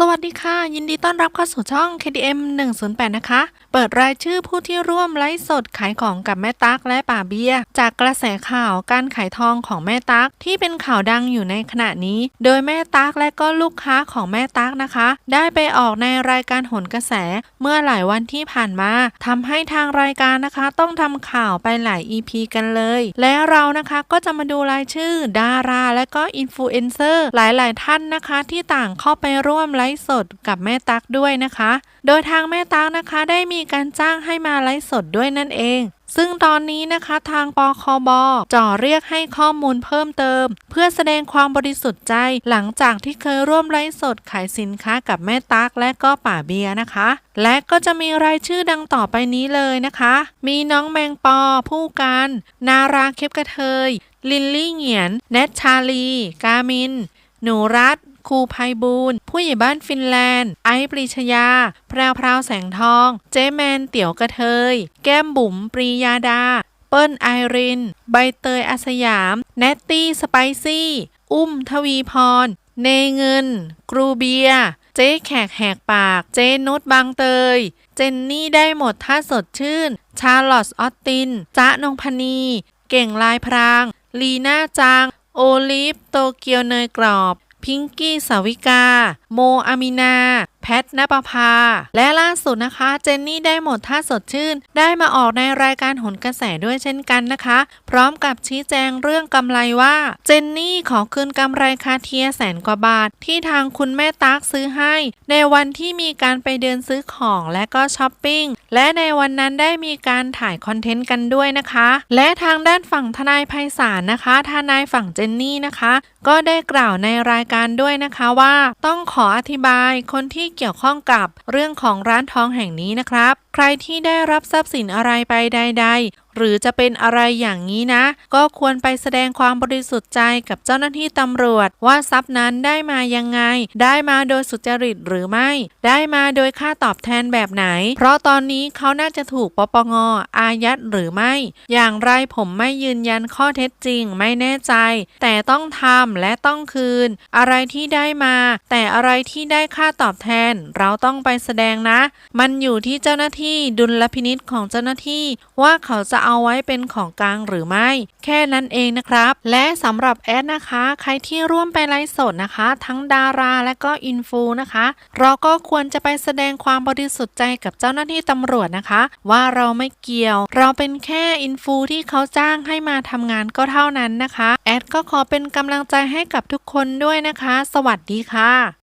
สวัสดีค่ะ ยินดีต้อนรับเข้าสู่ช่อง KDM 108 นะคะ เปิดรายชื่อผู้ที่ร่วมไลฟ์สดขายของกับแม่ตั๊กและป่าเบียจากกระแสข่าวการขายทองของแม่ตั๊กที่เป็นข่าวดังอยู่ในขณะนี้ โดยแม่ตั๊กและก็ลูกค้าของแม่ตั๊กนะคะ ได้ไปออกในรายการหนกระแสเมื่อหลายวันที่ผ่านมาทำให้ทางรายการนะคะ ต้องทำข่าวไปหลาย EP กันเลย และเรานะคะก็จะมาดูรายชื่อ ดารา และก็อินฟลูเอนเซอร์หลาย ๆ ท่านนะคะ ที่ต่างเข้าไปร่วมไลฟ์สดกับแม่ตั๊กด้วยนะคะ โดยทางแม่ตั๊กนะคะได้มีการจ้างให้มาไลฟ์สดด้วยนั่นเอง ซึ่งตอนนี้นะคะทางปคบจ่อเรียกให้ข้อมูลเพิ่มเติม เพื่อแสดงความบริสุทธิ์ใจหลังจากที่เคยร่วมไลฟ์สดขายสินค้ากับแม่ตั๊กและก็ป่าเบียนะคะ และก็จะมีรายชื่อดังต่อไปนี้เลยนะคะ มีน้องแมงปอ ผู้การนาราเคปกระเทย ลินลี่เหงียน แนทชาลี กามิน หนูรัต ครูภัยบูลย์ผู้ใหญ่บ้านฟินแลนด์ ไอซ์ปรีชยา แพรวพราวแสงทอง เจแมนเตี๋ยวกระเทย แก้มบุ๋มปรียาดา เปิ้ลไอริน ใบเตยอาสยาม แนตตี้สไปซี่ อุ้มทวีพร เนเงิน กรูเบีย เจ๊แขกแหกปาก เจนุชบางเตย เจนนี่ได้หมดถ้าสดชื่น ชาร์ลอตออตตินจ๊ะนงพนี เก่งลายพราง ลีน่าจางโอลิฟ โตเกียวเนยกรอบ พิงกี้สาวิกา โมอามินา พทนปภา และล่าสุดนะคะ เจนนี่ได้หมดท่าสดชื่น ได้มาออกในรายการหนกระแสด้วยเช่นกันนะคะ พร้อมกับชี้แจงเรื่องกำไรว่า เจนนี่ขอคืนกำไรคาเทียแสนกว่าบาท ที่ทางคุณแม่ตั๊กซื้อให้ ในวันที่มีการไปเดินซื้อของและก็ช้อปปิ้งและในวันนั้นได้มีการถ่ายคอนเทนต์กันด้วยนะคะ และทางด้านฝั่งทนายไพศาลนะคะ ทนายฝั่งเจนนี่นะคะ ก็ได้กล่าวในรายการด้วยนะคะว่า ต้องขออธิบายคนที่เกี่ยวข้องกับเรื่องของร้านทองแห่งนี้นะครับ ใครที่ได้รับทรัพย์สินอะไรไปใด ๆ หรือจะเป็นอะไรอย่างนี้นะ ก็ควรไปแสดงความบริสุทธิ์ใจกับเจ้าหน้าที่ตำรวจ ว่าทรัพย์นั้นได้มายังไง ได้มาโดยสุจริตหรือไม่ ได้มาโดยค่าตอบแทนแบบไหน เพราะตอนนี้เขาน่าจะถูกปปงอายัดหรือไม่ อย่างไรผมไม่ยืนยันข้อเท็จจริงไม่แน่ใจ แต่ต้องทำและต้องคืน อะไรที่ได้มา แต่อะไรที่ได้ค่าตอบแทน เราต้องไปแสดงนะ มันอยู่ที่เจ้าหน้าที่ดุลพินิษของเจ้าหน้าที่ว่าเขาจะเอาไว้เป็นของกลางหรือไม่ แค่นั้นเองนะครับ และสำหรับแอดนะคะ ใครที่ร่วมไปไลฟ์สดนะคะ ทั้งดาราและก็อินฟูนะคะ เราก็ควรจะไปแสดงความบริสุทธิ์ใจกับเจ้าหน้าที่ตำรวจนะคะ ว่าเราไม่เกี่ยว เราเป็นแค่อินฟูที่เขาจ้างให้มาทำงานก็เท่านั้นนะคะ แอดก็ขอเป็นกำลังใจให้กับทุกคนด้วยนะคะ สวัสดีค่ะ